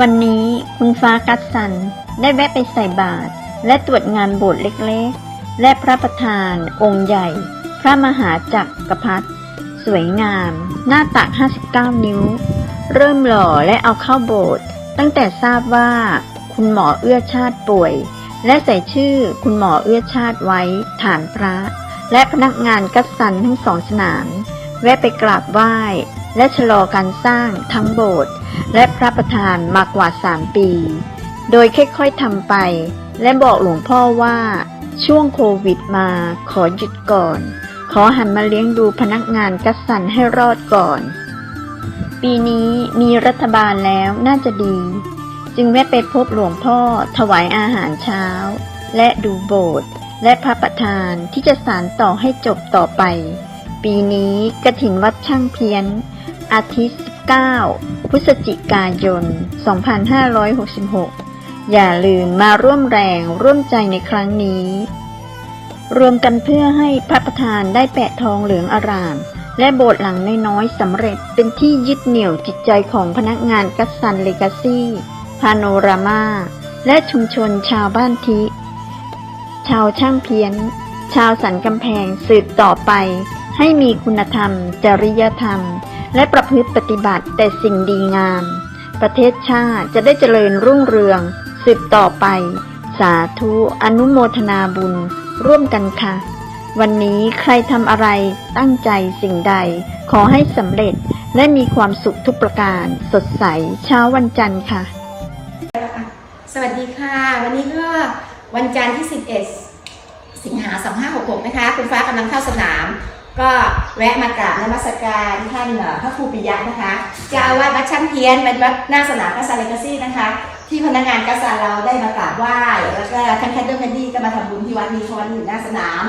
วันนี้คุณฟ้ากัดสันได้แวะไปใส่บาตรและตรวจงานโบสถ์เล็กๆ และพระประธานองค์ใหญ่ พระมหาจักรพรรดิสวยงาม หน้าตัก 59 นิ้ว เริ่มหล่อและเอาเข้าโบสถ์ตั้งแต่ทราบว่า คุณหมอเอื้อชาติป่วย และใส่ชื่อคุณหมอเอื้อชาติไว้ฐานพระ และพนักงานกัสสันทั้งสองสนาม แวะไปกราบไหว้ และชะลอการสร้างทั้งโบสถ์และพระประธานมากว่าสามปี โดยค่อยๆทำไป และบอกหลวงพ่อว่าช่วงโควิดมาขอหยุดก่อน ขอหันมาเลี้ยงดูพนักงานกัสสันให้รอดก่อน ปีนี้มีรัฐบาลแล้วน่าจะดี จึงแวะไปพบหลวงพ่อถวายอาหารเช้า และดูโบสถ์และพระประธานที่จะสานต่อให้จบต่อไป ปีนี้กระถินวัดช่างเพี้ยน อาทิตย์19พฤศจิกายน 2566 อย่าลืมมาร่วมแรงร่วมใจในครั้งนี้ รวมกันเพื่อให้พระประธานได้แปะทองเหลืองอาราม และโบสถ์หลังน้อยๆสำเร็จเป็นที่ยึดเหนี่ยวจิตใจของพนักงานกัสซันเลกาซี่พาโนรามาและชุมชนชาวบ้านทิ ชาวช่างเพี้ยน ชาวสันกำแพงสืบต่อไป ให้มีคุณธรรม จริยธรรม และประพฤติปฏิบัติแต่สิ่งดีงาม ประเทศชาติจะได้เจริญรุ่งเรือง สืบต่อไป สาธุอนุโมทนาบุญ ร่วมกันค่ะ วันนี้ใครทำอะไรตั้งใจสิ่งใด ขอให้สำเร็จและมีความสุขทุกประการ สดใสเช้าวันจันทร์ค่ะ สวัสดีค่ะ วันนี้ก็วันจันทร์ที่ 11 สิงหา 2566 นะคะ คุณฟ้ากำลังเข้าสนาม ก็แวะมากราบนมัสการท่านพ่อพระครูปิยะนะคะเจ้าอาวาสวัดช่างเพียนเป็นวัดหน้าสนามกัสซาเลกาซี่นะคะ ที่พนักงานกัสซาเราได้มากราบไหว้แล้วก็ท่านแคดเดิลแคนดี้ก็มาทำบุญที่วัดนี้เพราะวัดนี้อยู่หน้าสนาม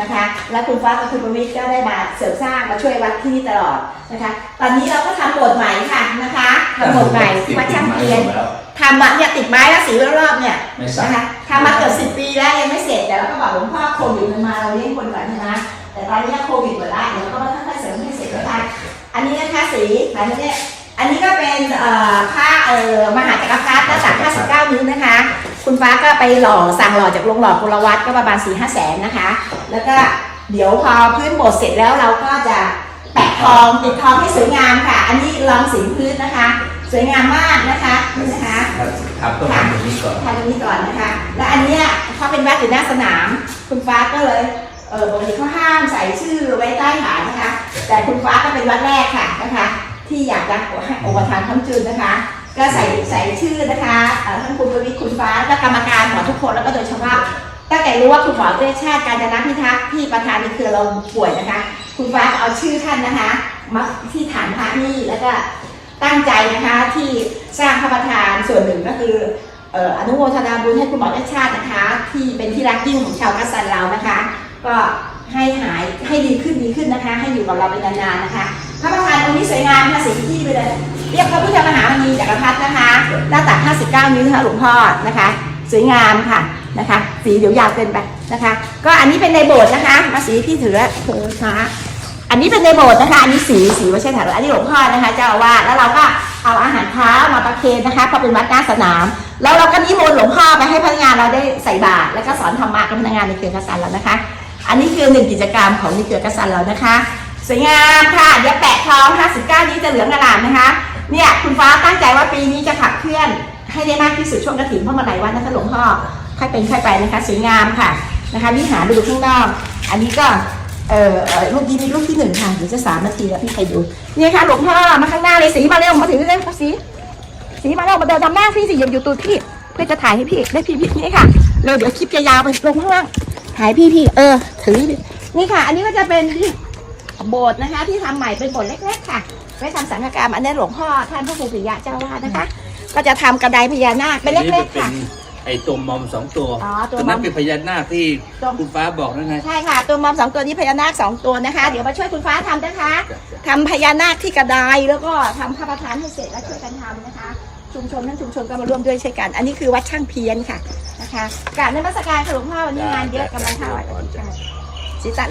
นะคะ แล้วคุณฟ้ากับคุณประวิทย์ก็ได้มาเสริมสร้างมาช่วยวัดที่นี่ตลอดนะคะ ตอนนี้เราก็ทำโบสถ์ใหม่ค่ะนะคะทำโบสถ์ใหม่วัดช่างเพียนทำอะเนี่ยติดไม้แล้วสีรอบๆเนี่ยนะคะทำมาเกือบสิบปีแล้วยังไม่เสร็จแต่เราก็บอกหลวงพ่อโควิดมันมาเราเลี้ยงคนก่อนใช่ไหม แต่ตอนนี้โควิดหมดละเดี๋ยวก็มาค่อยๆเสริมให้เสร็จนะคะอันนี้นะคะสีอันนี้เนี่ยอันนี้ก็เป็นเอ่อผ้าเอ่อมหาจักรพรรดิหน้าตัก59 นิ้วนะคะ คุณฟ้าก็ไปหล่อสั่งหล่อจากโรงหล่อกุลวัฒน์ก็ประมาณ4 5แสนนะคะ แล้วก็เดี๋ยวพอพื้นโบสถ์เสร็จแล้วเราก็จะแปะทองติดทองให้สวยงามค่ะ อันนี้รองสีพื้นนะคะ สวยงามมากนะคะนี่นะคะครับต้องทำอย่างนี้ก่อนทำตรงนี้ก่อนนะคะ และอันเนี้ยเขาเป็นวัดอยู่หน้าสนาม คุณฟ้าก็เลย เออปกติเขาห้ามใส่ชื่อไว้ใต้ฐานนะคะ แต่คุณฟ้าก็เป็นวัดแรกค่ะนะคะ ที่อยากจะให้องค์ประธานทั้งจืนนะคะ ก็ใส่ใส่ชื่อนะคะเอ่อทั้งคุณประวิทย์คุณฟ้าและกรรมการหมอทุกคนแล้วก็โดยเฉพาะตั้งแต่รู้ว่าคุณหมอเวชชาติการจนะพิทักษ์ที่ประธานในเครือเราป่วยนะคะ คุณฟ้าก็เอาชื่อท่านนะคะมาที่ฐานพระนี่แล้วก็ตั้งใจนะคะที่สร้างพระประธานส่วนหนึ่งก็คืออนุโมทนาบุญให้คุณหมอได้ชาตินะคะ ที่เป็นที่รักยิ่งของชาวกัสซันเรานะคะ ก็ให้หายให้ดีขึ้นดีขึ้นนะคะ ให้อยู่กับเราเป็นนานๆนะคะพระประธานองค์นี้สวยงามค่ะสีที่ไปเลยเรียกพระพุทธมหามณีจักรพรรดินะคะ หน้าตัก 59 นิ้วนะคะหลวงพ่อนะคะ สวยงามค่ะนะคะ สีเดี๋ยวยาวเกินไปนะคะ ก็อันนี้เป็นในโบสถ์นะคะมาสีพี่ถือเถือพระอันนี้เป็นในโบสถ์นะคะ อันนี้สีสีไม่ใช่ถ่ายอันนี้หลวงพ่อนะคะเจ้าอาวาสแล้วเราก็เอาอาหารเช้ามาประเคนนะคะพราะเป็นวัดหน้าสนาม แล้วเราก็นิมนต์หลวงพ่อไปให้พนักงานเราได้ใส่บาตรแล้วก็สอนธรรมะกับพนักงานในเครือกษัตริย์เรานะคะ อันนี้คือหนึ่งกิจกรรมของในเครือกษัตริย์เรานะคะ สวยงามค่ะ เดี๋ยวแปะทอง 59 นี้จะเหลืองอลามนะคะ เนี่ยคุณฟ้าตั้งใจว่าปีนี้จะขับเคลื่อนให้ได้มากที่สุดช่วงกระถิ่นเพราะมาหลายวันนะคะหลวงพ่อค่อยเป็นค่อยไปนะคะสวยงามค่ะนะคะวิหารดูข้างนอก อันนี้ก็เอ่อเอ่อรูปนี้มีรูปที่หนึ่งค่ะเดี๋ยวจะสามนาทีแล้วพี่ใครดูเนี่ยค่ะหลวงพ่อมาข้างหน้าเลยสีมาเร็วมาถือเร็วสีสีมาเร็วมาเดินทำหน้าพี่สิอย่าอยู่ตูดพี่ เพื่อจะถ่ายให้พี่ได้พี่พี่นี่ค่ะเร็วเดี๋ยวคลิปจะยาวไปลงข้างล่าง ถ่ายพี่พี่เออ ถือ นี่ค่ะ อันนี้ก็จะเป็นโบสถ์นะคะ ที่ทำใหม่เป็นโบสถ์เล็กๆค่ะไว้ทำสังฆกรรมอันนี้หลวงพ่อท่านพระครูปิยะเจ้าวาดนะคะ ก็จะทำกระไดพญานาคเป็นเล็กๆค่ะ ไอ้ตัวมอมสองตัวอ๋อตัวตัวมอนั้มนเป็นพญานาคที่ตัวคุณฟ้าบอกนั่นไง ใช่ค่ะ ตัวมอมสองตัวนี้พญานาคสองตัวนะคะ เดี๋ยวมาช่วยคุณฟ้าทำนะคะทำพญานาคที่กระไดแล้วก็ทำพระประธานให้เสร็จแล้วช่วยกันทำนะคะ ชุมชนทั้งชุมชนก็มาร่วมด้วยช่วยกัน อันนี้คือวัดช่างเพี้ยนค่ะนะคะกรารนมัสการค่ะหลวงพ่อวันนี้งานเยอะกำลังเข้าอะสีสัน